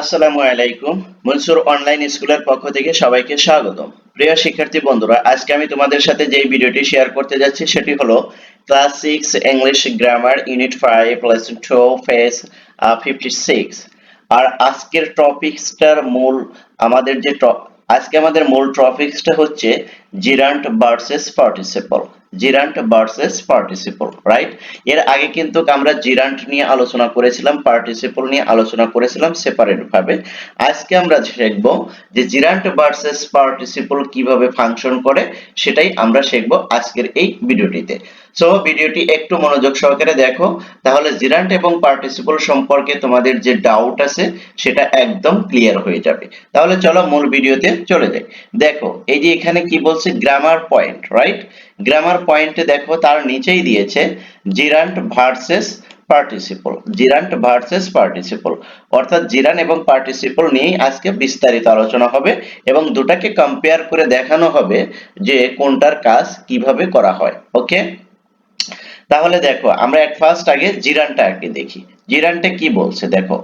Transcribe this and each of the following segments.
আসসালামু আলাইকুম। মনসুর অনলাইন স্কুলের পক্ষ থেকে সবাইকে স্বাগতম। প্রিয় শিক্ষার্থী বন্ধুরা, আজকে আমি তোমাদের সাথে যে ভিডিওটি শেয়ার করতে যাচ্ছি সেটি হলো class six English grammar unit five lesson two page fifty six. আর আজকের টপিকসটার মূল আমাদের যে আজকে আমাদের মূল টপিকসটা হচ্ছে gerund versus participle. Gerund versus participle right এর আগে কিন্তু আমরা জিরান্ট নিয়ে আলোচনা করেছিলাম, পার্টিসিপল নিয়ে আলোচনা করেছিলাম সেপারেট ভাবে। আজকে আমরা শিখব যে জিরান্ট ভার্সেস পার্টিসিপল কীভাবে ফাংশন করে, সেটাই আমরা শিখব আজকের এই ভিডিওটিতে সো ভিডিওটি একটু মনোযোগ সহকারে দেখো। তাহলে জিরান্ট এবং পার্টিসিপল সম্পর্কে তোমাদের যে ডাউট আছে, সেটা একদম ক্লিয়ার হয়ে যাবে। তাহলে চলো মূল ভিডিওতে চলে যাই। দেখো, এই যে এখানে কি বলছে? গ্রামার পয়েন্ট রাইট গ্রামার পয়েন্টে দেখো, তার নিচেই দিয়েছে gerund versus participle gerund versus participle অর্থাৎ জিরান এবং পার্টিসিপল নিয়েই আজকে বিস্তারিত আলোচনা হবে এবং দুটাকে কম্পেয়ার করে দেখানো হবে যে কোনটার কাজ কীভাবে করা হয়। ওকে তাহলে দেখো, আমরা এট ফার্স্ট আগে জিরানটা আগে দেখি। জিরানটা কি বলছে? দেখো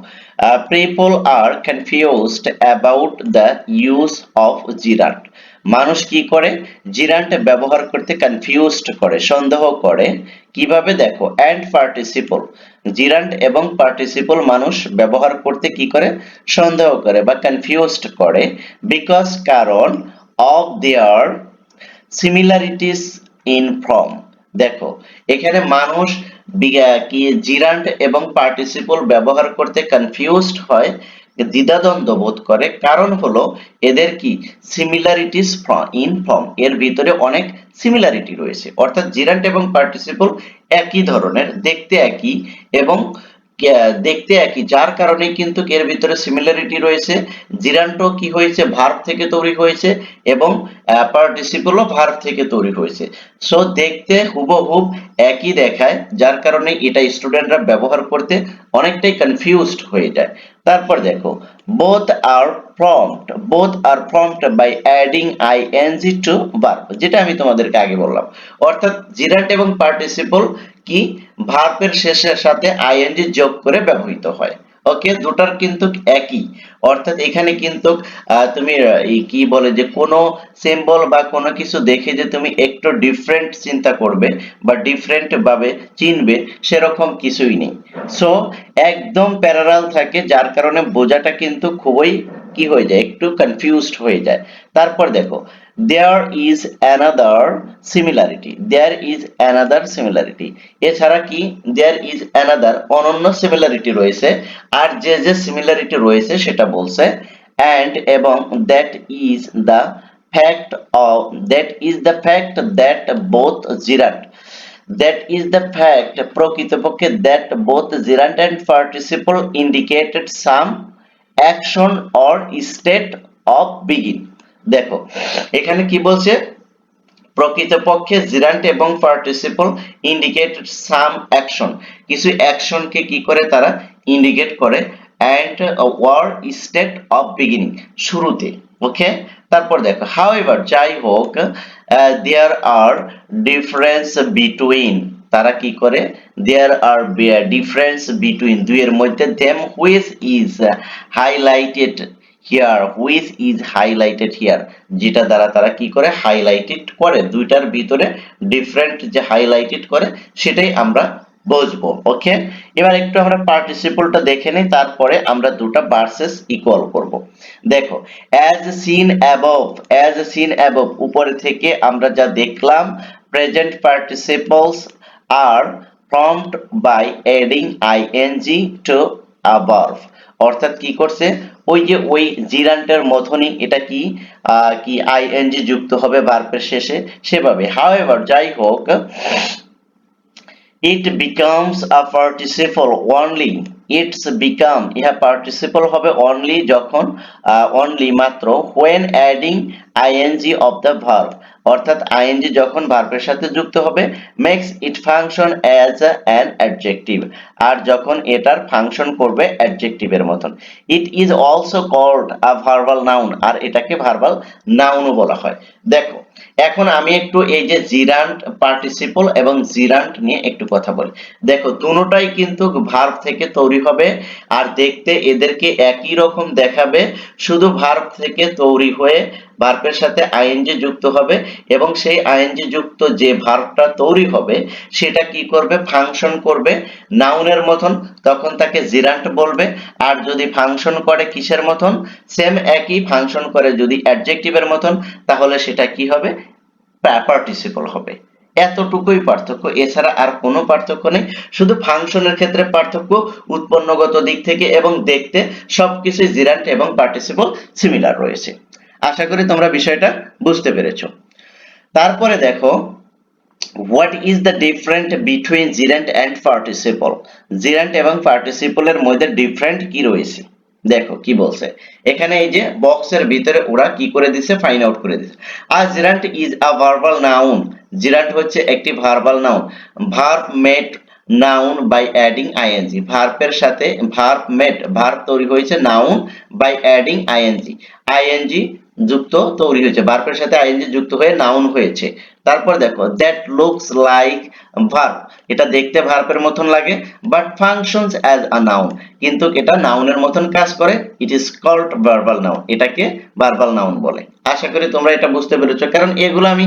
people are confused about the use of gerund মানুষ কি করে? জিরান্ট ব্যবহার করতে কনফিউজড করে, সন্দেহ করে। কীভাবে? দেখো অ্যান্ড পার্টিসিপল জিরান্ট এবং পার্টিসিপল মানুষ ব্যবহার করতে কি করে? সন্দেহ করে বা কনফিউজড করে। বিকজ কারণ of their similarities in form দেখো, এখানে মানুষ কি জিরান্ড এবং পার্টিসিপল ব্যবহার করতে কনফিউজড হয়, দ্বিধাদ্বন্দ্ব বোধ করে। কারণ হলো, এদের কি? সিমিলারিটিস ইন ফর্ম এর ভিতরে অনেক সিমিলারিটি রয়েছে। অর্থাৎ জিরান্ট এবং পার্টিসিপল একই ধরনের, দেখতে একই এবং দেখতে একই। যার কারণে কিন্তু এর ভিতরে সিমিলারিটি রয়েছে। জিরান্টো কি হয়েছে? ভার্ব থেকে তৈরি হয়েছে এবং পার্টিসিপলও ভার্ব থেকে তৈরি হয়েছে। সো দেখতে হুবহুব একই দেখায়, যার কারণে এটা স্টুডেন্টরা ব্যবহার করতে অনেকটাই কনফিউজড হয়ে যায়। তারপর দেখো both are formed both are formed by adding ING to verb যেটা আমি তোমাদেরকে আগে বললাম। অর্থাৎ জিরান্ট এবং পার্টিসিপল কি? ভার্বের শেষের সাথে আই আইএনজি যোগ করে ব্যবহৃত হয়। ওকে দুটার কিন্তু একই। অর্থাৎ এখানে কিন্তু তুমি কি বলে যে কোনো সিম্বল বা কোনো কিছু দেখে যে তুমি একটু ডিফারেন্ট চিন্তা করবে বা ডিফারেন্ট ভাবে চিনবে, সেরকম কিছুই নেই। সো একদম প্যারালাল থাকে, যার কারণে বোঝাটা কিন্তু খুবই কি হয়ে যায়, একটু কনফিউজড হয়ে যায়। তারপর দেখো there is another similarity there is another similarity এছাড়া কি? দেয়ার ইজ অ্যানাদার অনন্য সিমিলারিটি রয়েছে। আর যে যে সিমিলারিটি রয়েছে সেটা বলছে অ্যান্ড এবং that is the fact of that is the fact that both gerund that is the fact, প্রকৃতপক্ষে, that both gerund and participle indicated some action or state of begin. দেখো, এখানে কি বলছে? প্রকৃতপক্ষে জিরান্ট এবং পার্টিসিপল ইন্ডিকেট সাম action কিছু অ্যাকশনকে কি করে তারা ইন্ডিকেট করে? And were state of beginning শুরুতে ওকে তারপর দেখো হাউ এভার যাই হোক দেয়ার আর ডিফারেন্স বিটুইন তারা কি করে? দেয়ার আর ডিফারেন্স বিটুইন দুইয়ের মধ্যে them which is highlighted here which is highlighted here যেটা দ্বারা তারা কি করে? হাইলাইটেড করে। দুইটার ভিতরে ডিফারেন্ট যে হাইলাইটেড করে, সেটাই আমরা বুঝব। ওকে এবার একটু আমরা পার্টিসিপলটা দেখে নিই, তারপরে আমরা দুটো ভার্সেস ইকুয়াল করব। দেখো as seen above as seen above উপরে থেকে আমরা যা দেখলাম present participles are formed by adding ING to above. অর্থাৎ কি করছে? ওই যে ওই জিরান্টের মথনই এটা কি কি আইএনজি যুক্ত হবে বারপের শেষে? সেভাবে। হাউএভার যাই হোক it becomes a participle only it's become ইহা পার্টিসিপল হবে অনলি যখন অনলি মাত্র when adding ING of the verb অর্থাৎ আইএনজি যখন ভার্বের সাথে যুক্ত হবে makes it function as an adjective আর যখন এটার ফাংশন করবে অ্যাডজেক্টিভের মতন। It is also called a verbal noun আর এটাকে ভার্বাল নাউনও বলা হয়। দেখো এখন আমি একটু এই যে জিরান্ট পার্টিসিপল এবং জিরান্ট নিয়ে একটু কথা বলি। দেখো, দুটোটাই কিন্তু ভার্ব থেকে তৈরি হবে আর দেখতে এদেরকে একই রকম দেখাবে, শুধু ভার্ব থেকে তৈরি হয়ে ভার্বের সাথে আইএনজি যুক্ত হবে এবং সেই আইএনজি যুক্ত যে ভার্বটা তৈরি হবে, সেটা কি করবে? ফাংশন করবে নাউনের মতন, তখন তাকে জিরান্ট বলবে। আর যদি ফাংশন করে কিসের মতন? সেম একই ফাংশন করে যদি অ্যাডজেক্টিভের মতন, তাহলে সেটা কি হবে? পার্টিসিপল হবে। এতটুকুই পার্থক্য। এছাড়া আর কোনো পার্থক্য নেই। শুধু ফাংশনের ক্ষেত্রে পার্থক্য, উৎপন্নগত দিক থেকে এবং দেখতে সবকিছু জিরান্ট এবং পার্টিসিপল সিমিলার রয়েছে। আশা করি তোমরা বিষয়টা বুঝতে পেরেছ। তারপরে দেখো what is the different between gerund and participle gerund এবং পার্টিসিপলের মধ্যে ডিফারেন্ট কি রয়েছে? দেখো কি বলছে। এখানে এই যে বক্সের ভিতরে ওরা কি করে দিছে? ফাইন্ড আউট করে দিছে। আর gerund is a verbal noun gerund হচ্ছে একটি verbal noun verb made noun by adding ING ভার্বের সাথে ভার্ব মেড ভার্ব তৈরি হয়েছে noun by adding ING ING যুক্ত তৈরি হয়েছে। ভার্বের সাথে আইএনজি যুক্ত হয়ে নাউন হয়েছে। তারপর দেখো দ্যাট লুকস লাইক ভার্ব এটা দেখতে ভার্বের মতন লাগে but functions as a noun কিন্তু এটা নাউনের মতন কাজ করে it is called verbal noun এটাকে ভার্বাল নাউন বলে। আশা করি তোমরা এটা বুঝতে পেরেছ, কারণ এগুলো আমি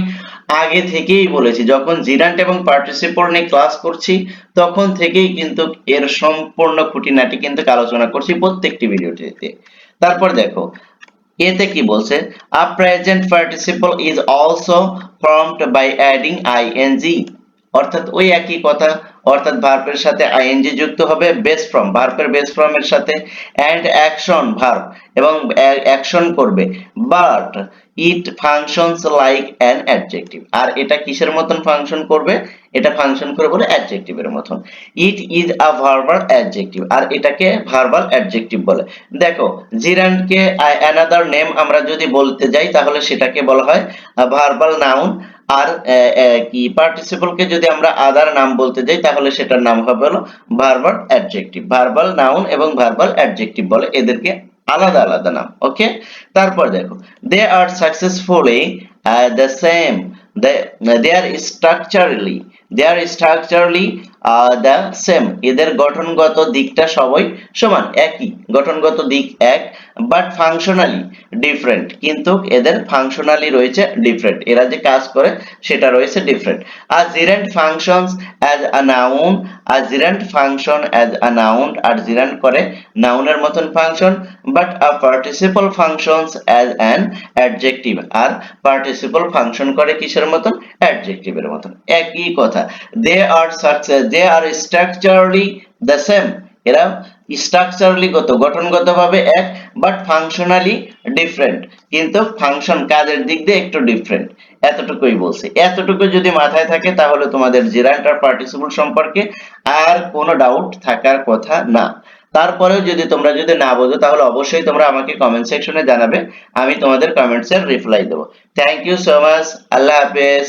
আগে থেকেই বলেছি। যখন জিরান্ট এবং পার্টিসিপল নিয়ে ক্লাস করছি, তখন থেকেই কিন্তু এর সম্পূর্ণ খুঁটিনাটি কিন্তু আলোচনা করছি প্রত্যেকটি ভিডিওটিতে তারপর দেখো এতে কি বলছে? A present participle is also formed by adding ING অর্থাৎ ওই একই কথা অর্থাৎ ভার্বের সাথে আইএনজি যুক্ত হবে বেস ফর্ম ভার্বের বেস ফর্মের সাথে এন্ড অ্যাকশন ভার্ব এবং অ্যাকশন করবে। But it functions like an adjective আর এটা কিসের মতন ফাংশন করবে? এটা ফাংশন করে বলে অ্যাডজেক্টিভের মতন। It is a verbal adjective আর এটাকে ভার্বাল অ্যাডজেক্টিভ বলে। দেখো জিরান্ডকে অ্যানাদার নেম আমরা যদি বলতে যাই, তাহলে সেটাকে বলা হয় ভার্বাল নাউন আর কি পার্টিসিপলকে যদি আমরা আদার নাম বলতে যাই, তাহলে সেটার নাম হবে হলো ভার্বাল অ্যাডজেক্টিভ ভার্বাল নাউন এবং ভার্বাল অ্যাডজেক্টিভ বলে, এদেরকে আলাদা আলাদা নাম ওকে তারপর দেখো they are successfully the same they are structurally they are structurally the same এদের গঠনগত দিকটা সবই সমান, একই। গঠনগত দিক এক বাট ফাংশনালি ডিফারেন্ট কিন্তু এদের ফাংশনালি রয়েছে ডিফারেন্ট এরা যে কাজ করে, সেটা রয়েছে different R gerund functions as a noun R gerund function as a noun R gerund করে নাউনের মতন function but a participle functions as an adjective R participle function করে কিসের মতন? অ্যাডজেক্টিভের মতন। একই কথা। They are success they are structurally the same এরা স্ট্রাকচারালি গত, গঠনগতভাবে এক বাট ফাংশনালি ডিফারেন্ট কিন্তু ফাংশন কাজের দিক দিয়ে একটু ডিফারেন্ট এতটুকুই বলছে। এতটুকু যদি মাথায় থাকে, তাহলে তোমাদের জিরান্ট আর পার্টিসিপল সম্পর্কে আর কোনো ডাউট থাকার কথা না। তারপরেও যদি তোমরা যদি না বোঝো, তাহলে অবশ্যই তোমরা আমাকে কমেন্ট সেকশনে জানাবে। আমি তোমাদের কমেন্টসের রিপ্লাই দেবো। থ্যাংক ইউ সো মাচ আল্লাহ হাফেজ।